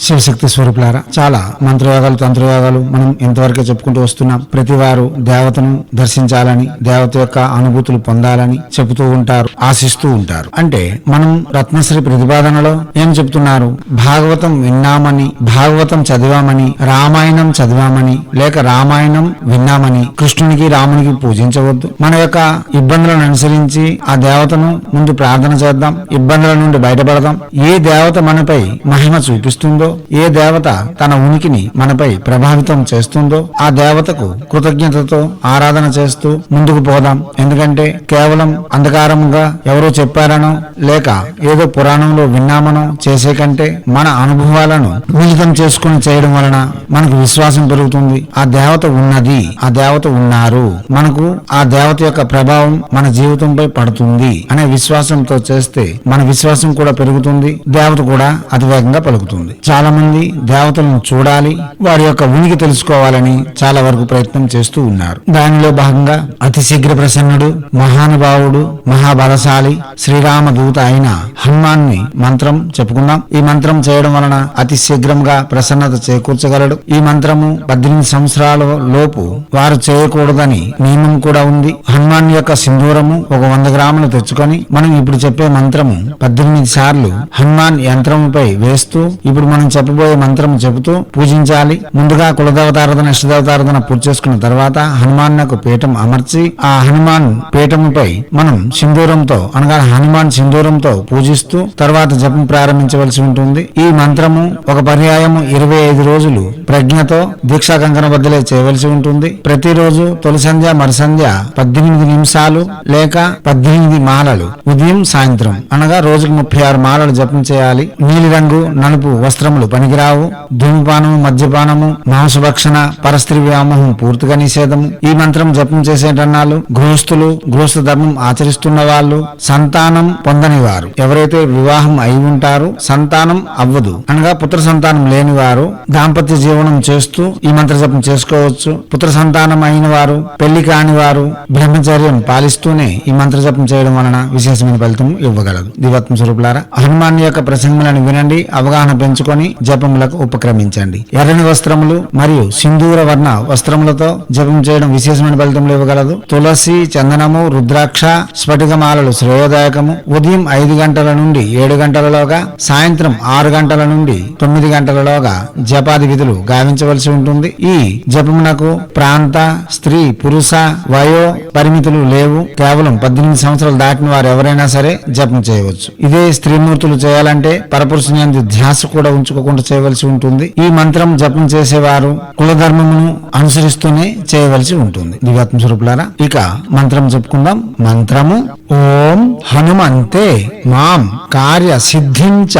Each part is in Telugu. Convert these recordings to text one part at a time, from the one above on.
శివశక్తి స్వరూపులారా చాలా మంత్రయోగాలు తంత్రయోగాలు మనం ఇంతవరకే చెప్పుకుంటూ వస్తున్నాం. ప్రతి వారు దేవతను దర్శించాలని దేవత యొక్క అనుభూతులు పొందాలని చెబుతూ ఉంటారు ఆశిస్తూ ఉంటారు. అంటే మనం రత్నశ్రీ ప్రతిపాదనలో ఏం చెప్తున్నారు? భాగవతం విన్నామని భాగవతం చదివామని రామాయణం చదివామని లేక రామాయణం విన్నామని కృష్ణునికి రామునికి పూజించవద్దు. మన యొక్క ఇబ్బందులను అనుసరించి ఆ దేవతను ముందు ప్రార్థన చేద్దాం ఇబ్బందుల నుండి బయటపడదాం. ఏ దేవత మనపై మహిమ చూపిస్తుందో ఏ దేవత తన ఉనికిని మనపై ప్రభావితం చేస్తుందో ఆ దేవతకు కృతజ్ఞతతో ఆరాధన చేస్తూ ముందుకు పోదాం. ఎందుకంటే కేవలం అంధకారంగా ఎవరో చెప్పారనో లేక ఏదో పురాణంలో విన్నామనో చేసే కంటే మన అనుభవాలను మిళితం చేసుకుని చేయడం వలన మనకు విశ్వాసం పెరుగుతుంది. ఆ దేవత ఉన్నది ఆ దేవత ఉన్నారు. మనకు ఆ దేవత యొక్క ప్రభావం మన జీవితంపై పడుతుంది అనే విశ్వాసంతో చేస్తే మన విశ్వాసం కూడా పెరుగుతుంది దేవత కూడా అతివేగంగా పలుకుతుంది. చాలా మంది దేవతలను చూడాలి వారి యొక్క ఉనికి తెలుసుకోవాలని చాలా వరకు ప్రయత్నం చేస్తూ ఉన్నారు. దానిలో భాగంగా అతి శీఘ్ర ప్రసన్నుడు మహానుభావుడు మహాబలశాలి శ్రీరామ దూత అయిన హనుమాన్ని మంత్రం చెప్పుకున్నాం ఈ మంత్రం చేయడం వలన అతి శీఘ్రంగా ప్రసన్నత చేకూర్చగలడు. ఈ మంత్రము పద్దెనిమిది సంవత్సరాల లోపు వారు చేయకూడదని నియమం కూడా ఉంది. హనుమాన్ యొక్క సింధూరము ఒక వంద గ్రాములు తెచ్చుకొని మనం ఇప్పుడు చెప్పే మంత్రము పద్దెనిమిది సార్లు హనుమాన్ యంత్రముపై వేస్తూ ఇప్పుడు మనం చెప్పబోయే మంత్రం చెబుతూ పూజించాలి. ముందుగా కులదేవతారాధన ఇష్టదేవతారాధన పూర్తి చేసుకున్న తర్వాత హనుమాన్ యొక్క పీఠం అమర్చి ఆ హనుమాన్ పీఠముపై మనం సింధూరంతో అనగా హనుమాన్ సింధూరంతో పూజిస్తూ తర్వాత జపం ప్రారంభించవలసి ఉంటుంది. ఈ మంత్రము ఒక పర్యాయము ఇరవై ఐదు రోజులు ప్రజ్ఞతో దీక్షా కంకణ బద్దలే చేయవలసి ఉంటుంది. ప్రతిరోజు తొలి సంధ్య మరుసంధ్య పద్దెనిమిది నిమిషాలు లేక పద్దెనిమిది మాలలు ఉదయం సాయంత్రం అనగా రోజుకు ముప్పై ఆరు మాలలు జపం చేయాలి. నీలిరంగు నలుపు వస్త్రములు పనికిరావు. ధూమపానము మద్యపానము మాంసభక్షణ పరస్త్రీ వ్యామోహం పూర్తిగా నిషేధము. ఈ మంత్రం జపం చేసేటన్నాళ్ళు గృహస్థులు గృహస్థ ధర్మం ఆచరిస్తున్న వాళ్ళు సంతానం పొందని వారు. ఎవరైతే వివాహం అయి ఉంటారో సంతానం అవ్వదు. అనగా పుత్ర సంతానం లేని వారు దాంపత్య జీవనం చేస్తూ ఈ మంత్ర జపం చేసుకోవచ్చు. పుత్ర సంతానం అయిన వారు పెళ్ళి కాని వారు బ్రహ్మచర్యం పాలిస్తూనే ఈ మంత్ర జపం చేయడం వలన విశేషమైన ఫలితం ఇవ్వగలదు. దివాత్మ స్వరూపులారా హనుమాన్ యొక్క ప్రసంగులను వినండి అవగాహన స్వామి జపములకు ఉపక్రమించండి. ఎర్రని వస్త్రములు మరియు సింధూర వర్ణ వస్త్రములతో జపం చేయడం విశేషమైన ఫలితములు ఇవ్వగలదు. తులసి చందనము రుద్రాక్ష స్ఫటికమాలలు శ్రేయోదాయకము. ఉదయం ఐదు గంటల నుండి ఏడు గంటలలోగా సాయంత్రం ఆరు గంటల నుండి తొమ్మిది గంటలలోగా జపాది విధులు గావించవలసి ఉంటుంది. ఈ జపమునకు ప్రాంత స్త్రీ పురుష వయో పరిమితులు లేవు. కేవలం పద్దెనిమిది సంవత్సరాలు దాటిన వారు ఎవరైనా సరే జపం చేయవచ్చు. ఇదే స్త్రీమూర్తులు చేయాలంటే పరపురుషుని ధ్యాస కూడా ఉంచుకోకుండా చేయవలసి ఉంటుంది. ఈ మంత్రం జపం చేసేవారు కులధర్మమును అనుసరిస్తూనే చేయవలసి ఉంటుంది. దివాత్మ స్వరూపులారా ఇక మంత్రం చెప్పుకుందాం. మంత్రము ఓం హనుమంతే మాం కార్య సిద్ధించ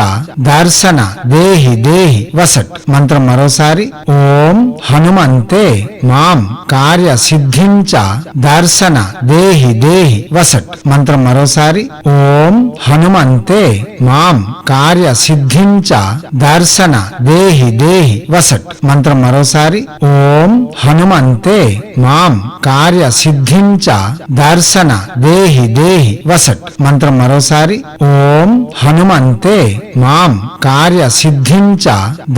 దర్శన దేహి దేహి వసట్ మంత్రం మరోసారి ఓం హనుమంతే మాం కార్య సిద్ధించ దర్శన దేహి దేహి వసట్ మంత్రం మరోసారి ఓం హనుమంతే మాం కార్య సిద్ధించ దర్శన దర్శన దేహి దేహి వసట్ మంత్రం మరోసారి ఓం హనుమంతే మాం కార్య సిద్ధించ దర్శన దేహి దేహి వసట్ మంత్రం మరోసారి ఓం హనుమంతే మాం కార్య సిద్ధించ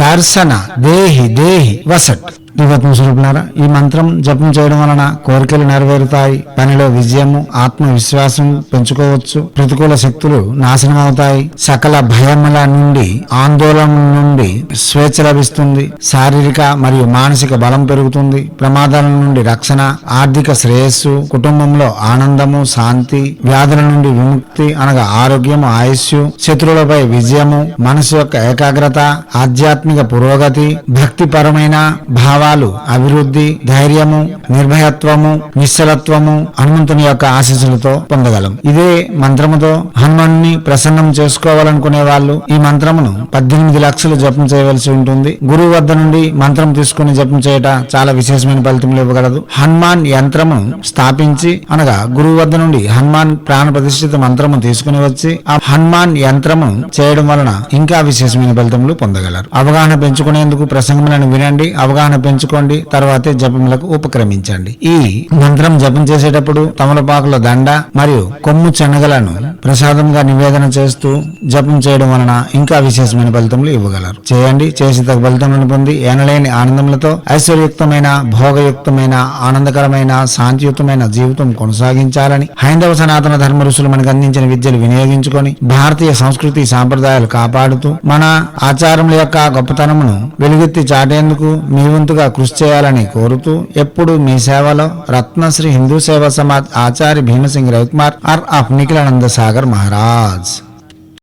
దర్శన దేహి దేహి వసట్ దివత్మ స్వరూపులారా ఈ మంత్రం జపం చేయడం వలన కోరికలు నెరవేరుతాయి. పనిలో విజయము ఆత్మవిశ్వాసం పెంచుకోవచ్చు. ప్రతికూల శక్తులు నాశనం అవుతాయి. సకల భయముల నుండి ఆందోళన నుండి స్వేచ్ఛ లభిస్తుంది. శారీరక మరియు మానసిక బలం పెరుగుతుంది. ప్రమాదాల నుండి రక్షణ ఆర్థిక శ్రేయస్సు కుటుంబంలో ఆనందము శాంతి వ్యాధుల నుండి విముక్తి అనగా ఆరోగ్యము ఆయుష్యు శత్రువులపై విజయము మనసు యొక్క ఏకాగ్రత ఆధ్యాత్మిక పురోగతి భక్తిపరమైన భావ భావాలు అభివృద్ధి ధైర్యము నిర్భయత్వము నిశ్చలత్వము హనుమంతుని యొక్క ఆశీస్సులతో పొందగలం. ఇదే మంత్రముతో హనుమాన్ని ప్రసన్నం చేసుకోవాలనుకునే వాళ్ళు ఈ మంత్రమును పద్దెనిమిది లక్షలు జపం చేయవలసి ఉంటుంది. గురువు వద్ద నుండి మంత్రం తీసుకుని జపం చేయట చాలా విశేషమైన ఫలితములు ఇవ్వగలదు. హనుమాన్ యంత్రమును స్థాపించి అనగా గురువు వద్ద నుండి హనుమాన్ ప్రాణ ప్రతిష్ఠిత మంత్రము తీసుకుని వచ్చి ఆ హనుమాన్ యంత్రము చేయడం వలన ఇంకా విశేషమైన ఫలితములు పొందగలరు. అవగాహన పెంచుకునేందుకు ప్రసంగములను వినండి. అవగాహన పెంచుకోండి తర్వాతే జపములకు ఉపక్రమించండి. ఈ మంత్రం జపం చేసేటప్పుడు తమలపాకుల దండ మరియు కొమ్ము శనగలను ప్రసాదంగా నివేదన చేస్తూ జపం చేయడం వలన ఇంకా విశేషమైన ఫలితములు ఇవ్వగలరు. చేయండి చేసి తగ్గ ఫలితములను పొంది ఎనలేని ఆనందములతో ఐశ్వర్యుక్తమైన భోగయుక్తమైన ఆనందకరమైన శాంతియుతమైన జీవితం కొనసాగించాలని హైందవ సనాతన ధర్మ ఋషులు మనకు అందించిన విద్యలు వినియోగించుకొని భారతీయ సంస్కృతి సాంప్రదాయాలు కాపాడుతూ మన ఆచారముల యొక్క గొప్పతనమును వెలుగెత్తి చాటేందుకు మీ వంతుగా కృషి చేయాలని కోరుతూ ఎప్పుడు మీ సేవలో రత్నశ్రీ హిందూ సేవా సమాజ్ ఆచార్య భీమసింగ్ రవికుమార్ ఆర్ ఆఫ్ నిఖిలానంద సాగర్ మహారాజ్.